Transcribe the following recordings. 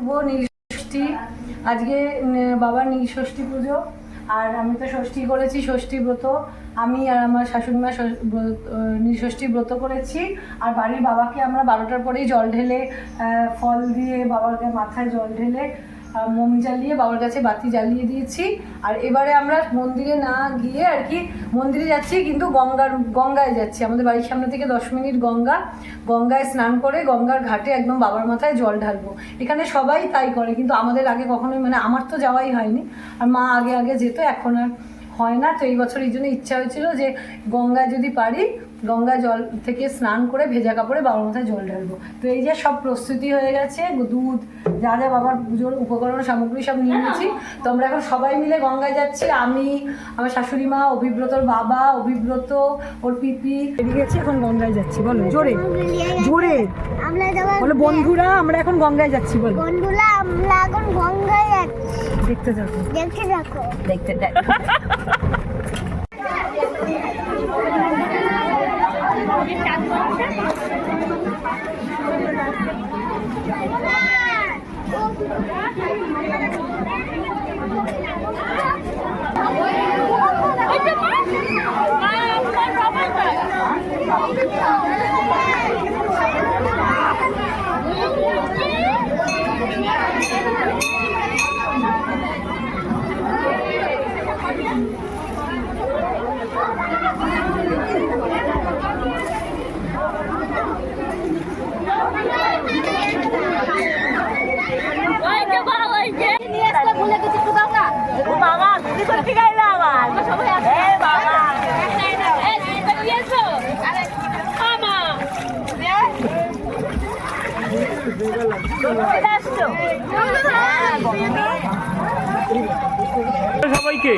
শুভ নীলষষ্ঠী। আজকে বাবার নীলষষ্ঠী পুজো। আর আমি তো ষষ্ঠী করেছি, ষষ্ঠী ব্রত। আমি আর আমার শাশুড়িমা ষষ্ঠী ব্রত- করেছি। আর বাড়ির বাবাকে আমরা বারোটার পরেই জল ঢেলে ফল দিয়ে বাবাকে মাথায় জল ঢেলে মোম জ্বালিয়ে বাবার কাছে বাতি জ্বালিয়ে দিয়েছি। আর এবারে আমরা মন্দিরে না গিয়ে আর কি মন্দিরে যাচ্ছি, কিন্তু গঙ্গার, গঙ্গায় যাচ্ছি। আমাদের বাড়ির সামনে থেকে দশ মিনিট গঙ্গা। গঙ্গায় স্নান করে গঙ্গার ঘাটে একদম বাবার মাথায় জল ঢালবো। এখানে সবাই তাই করে, কিন্তু আমাদের আগে কখনোই মানে আমার তো যাওয়াই হয়নি। আর মা আগে আগে যেত, এখন আর হয় না। তো এই বছর এই জন্য ইচ্ছা হয়েছিল যে গঙ্গায় যদি পারি গঙ্গা জল থেকে স্নান করে ভেজা কাপড়ে বাবার মাথায় জল ঢালবো। তো এই যে সব প্রস্তুতি হয়ে গেছে দুধ যা যা বাবার পুজোর উপকরণ সামগ্রী সব নিয়ে নিয়েছি। তো আমরা এখন সবাই মিলে গঙ্গায় যাচ্ছি। আমি আমার শাশুড়ি মা অভিব্রতর বাবা অভিব্রত ওর পিপি। বেরিয়ে গেছি এখন গঙ্গায় যাচ্ছি। বলো জোরে জোরে। বলো বন্ধুরা আমরা এখন গঙ্গায় যাচ্ছি বলো। বন্ধুরা আমরা এখন গঙ্গায় যাচ্ছি দেখতে থাকো দেখতে দেখো দেখতে দেখো সবাইকে।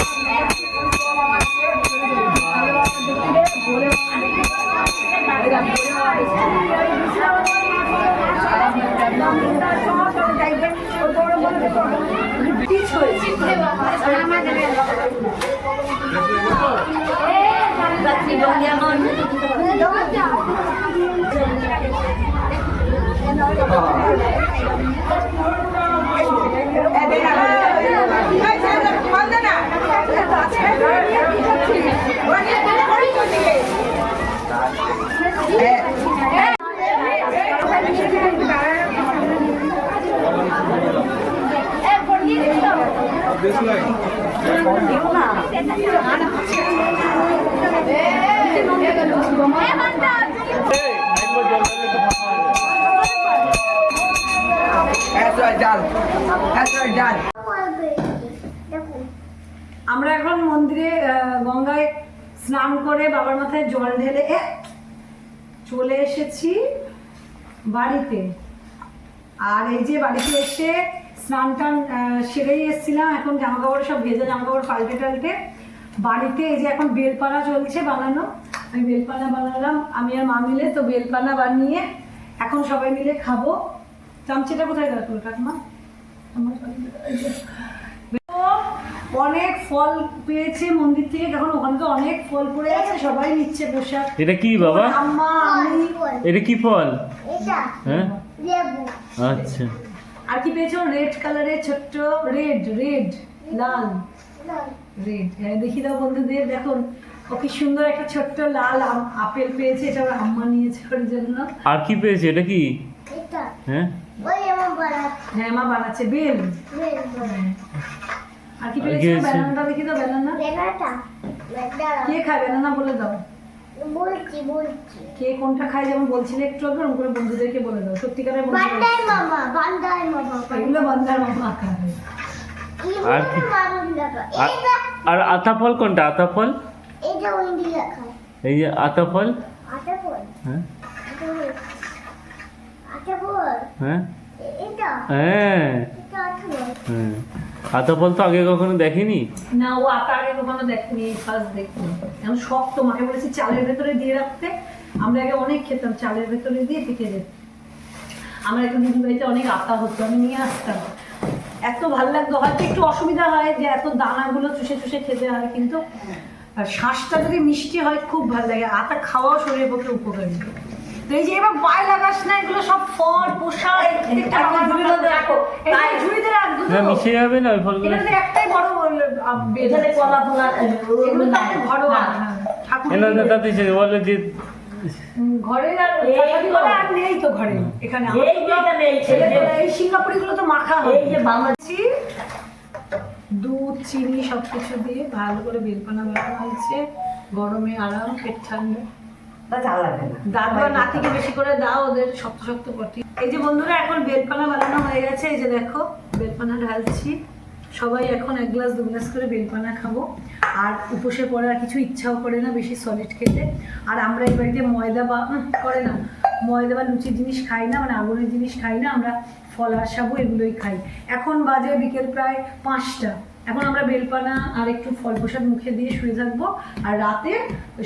আমরা এখন মন্দিরে গঙ্গায় স্নান করে বাবার মাথায় জল ঢেলে চলে এসেছি বাড়িতে। আর এই যে বাড়িতে এসে স্নান টান সেরেই এসেছিলাম। এখন জামা কাপড় সব ভেজা জামা কাপড় পাল্টে টাল্টে বাড়িতে এই যে এখন বেলপানা চলছে বানানো। আমি বেলপানা বানালাম, আমি আর মা মিলে তো বেলপানা বানিয়ে এখন সবাই মিলে খাব। চামচিটা কোথায় গেল কাকিমা? আমার। অনেক ফল পেয়েছে মন্দির থেকে তখন ওখানে তো অনেক ফল পড়ে আছে সবাই নিচ্ছে প্রসাদ। এটা কি বাবা? আম্মা আমি। এটা কি ফল? এটা হ্যাঁ? লেবু। আচ্ছা। আর কি পেয়েছ? রেড কালারের ছোট্ট রেড রেড লাল। রেড। হ্যাঁ দেখি দাও বন্ধুদের দেখুন ও কি সুন্দর একটা ছোট্ট লাল আম- আপেল পেয়েছে এটা ওর আম্মা নিয়েছে ওর জন্য। আর কি পেয়েছে? এটা কি? এটা। হ্যাঁ? ওই আমার বড়। হ্যাঁ মা বানাচ্ছে বেল। বেল। বড় আর কি পেয়েছ ব্যানানাটা দেখি দাও ব্যানানা। বেলাটা বেলাটা কে খায় ব্যানানা বলে দাও। বলছি বলছি। কে কোনটা খায় যেমন বলছিলে একটু আগে ওরকম করে বন্ধুদেরকে বলে দাও। সত্যিকারের বন্ধু বান্দাই মামা বান্দাই মামা এগুলো বান্দার মামা খায় আর কি? আতা ফল কোনটা? আতা ফল এটা এই যে আতা ফল হ্যাঁ। হ্যাঁ। এটা? হ্যাঁ। হ্যাঁ। আতা ফল তো আগে কখনো দেখিনি? না ও আটা আগে কখনো দেখনি ফার্স্ট দেখনি। এখন শক্ত মাকে বলেছি চালের ভেতরে দিয়ে রাখতে। আমরা আগে অনেক খেতাম চালের ভেতরে দিয়ে পিঠে যেত আমার একটা দিদি বাড়িতে অনেক আটা হতো আমি নিয়ে আসতাম। এত ভালো লাগতো হয়তো একটু অসুবিধা হয় যে এত দানাগুলো চুষে চুষে খেতে হয় কিন্তু আর শ্বাসটা যদি মিষ্টি হয় খুব ভালো লাগে। আটা খাওয়াও শরীরের পক্ষে উপকারী। এই যে এবার পায়ে লাগাস না এগুলো সব ফল পোশাক রাখো। মিশে যাবে না ওই ফলগুলো একটাই বড় এখানে কলা ফলা এগুলো তো একটা ঘরোয়া। হ্যাঁ, এনা না তাতে সে বলে যে ঘরে আর এই কাটারি আর নেই তো ঘরে এখানে। এই যে এখানে এই ছেলে এই সিঙ্গাপুরি গুলো তো মাখা হয় এই যে দুধ চিনি সব কিছু দিয়ে ভালো করে বেলপানা বানানো হয়েছে। গরমে আরাম পেট ঠান্ডা। দাদু আর নাতিকে বেশি করে দাও ওদের শক্ত শক্ত পটি। এই যে বন্ধুরা এখন বেলপানা বানানো হয়ে গেছে। এই যে দেখো বেলপানা ঢালছি। সবাই এখন এক গ্লাস দু গ্লাস করে বেলপানা খাব। আর উপসে পরে আর কিছু ইচ্ছাও করে না বেশি সলিড খেতে। আর আমরা এই বাড়িতে ময়দা বা করে না। ময়দা বা লুচির জিনিস খাই না মানে আগুনের জিনিস খাই না। আমরা ফল আর সাবু এগুলোই খাই। এখন বাজে বিকেল প্রায় পাঁচটা। এখন আমরা বেলপানা আর একটু ফল প্রসাদ মুখে দিয়ে শুয়ে থাকব। আর রাতে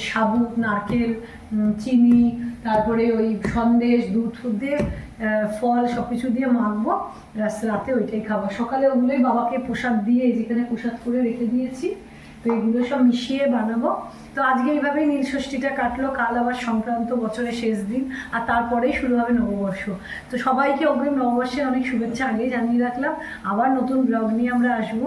সাবুক নারকেল চিনি, তারপরে ওই সন্দেশ, দুধ ফুধ দিয়ে ফল সব কিছু দিয়ে মাখবো। রাতে ওইটাই খাব। সকালে ওগুলোই বাবাকে প্রসাদ দিয়ে যেখানে প্রসাদ করে রেখে দিয়েছি। তো এগুলো সব মিশিয়ে বানাবো। তো আজকে এইভাবেই নীল ষষ্ঠীটা কাটলো কাল আবার সংক্রান্ত বছরের শেষ দিন আর তারপরেই শুরু হবে নববর্ষ। তো সবাইকে অগ্রিম নববর্ষের অনেক শুভেচ্ছা আগেই জানিয়ে রাখলাম। আবার নতুন ব্লগ নিয়ে আমরা আসব।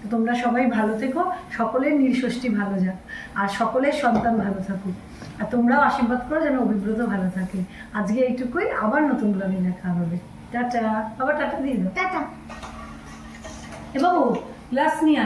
তো তোমরা সবাই ভালো থেকো সকলের নীল ষষ্ঠী ভালো যাক আর সকলের সন্তান ভালো থাকুক। আর তোমরাও আশীর্বাদ করো যেন অভিব্রত ভালো থাকে। আজকে এইটুকুই আবার নতুন ব্লগে দেখা হবে। টাটা আবার টাটা দিয়ে দাও। টাটা। এ বাবু গ্লাস নিয়ে।